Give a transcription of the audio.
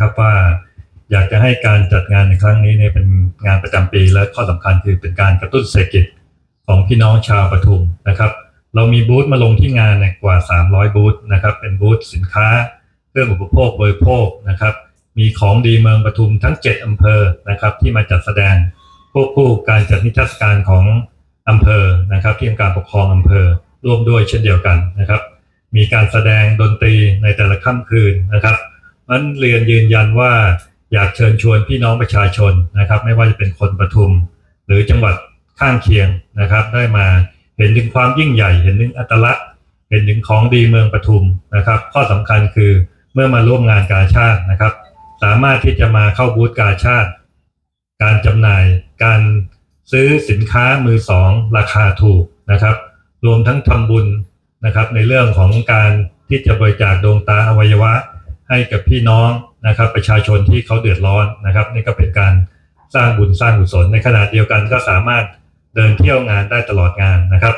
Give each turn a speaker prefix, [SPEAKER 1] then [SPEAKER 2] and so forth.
[SPEAKER 1] ครับว่าอยากจะให้การจัดงานในครั้งนี้เนี่ยเป็นงานประจำปี และข้อสำคัญคือเป็นการกระตุ้นเศรษฐกิจของพี่น้องชาวปทุมนะครับ เรามีบูธมาลงที่งานเนี่ยกว่า 300 บูธนะครับ เป็นบูธสินค้าเครื่องอุปโภคบริโภคนะครับ มีของดีเมืองปทุมทั้ง 7อำเภอนะครับที่มาจัดแสดงควบคู่การจัดนิทรรศการของอำเภอนะครับ ที่องค์การปกครองอำเภอร่วมด้วยเช่นเดียวกันนะครับ มีการแสดงดนตรีในแต่ละค่ำคืนนะครับ มันเรียนยืนยันว่าอยากเชิญชวนพี่น้องประชาชนนะครับ ไม่ว่าจะเป็นคนปทุม หรือจังหวัดข้างเคียงนะครับ ได้มาเห็นถึงความยิ่งใหญ่ เห็นถึงอัตลักษณ์เห็นถึงของดีเมืองปทุมนะครับ ข้อสำคัญคือเมื่อมาร่วมงานกาชาตินะครับ สามารถที่จะมาเข้าบูธกาชาติ การจำหน่าย การซื้อสินค้ามือสองราคาถูกนะครับ รวมทั้งทำบุญนะครับ ในเรื่องของการที่จะบริจาคดวงตาอวัยวะ ให้กับพี่น้องนะครับ ประชาชนที่เขาเดือดร้อนนะครับ นี่ก็เป็นการสร้างบุญสร้างกุศลในขณะเดียวกันก็สามารถเดินเที่ยวงานได้ตลอดงานนะครับ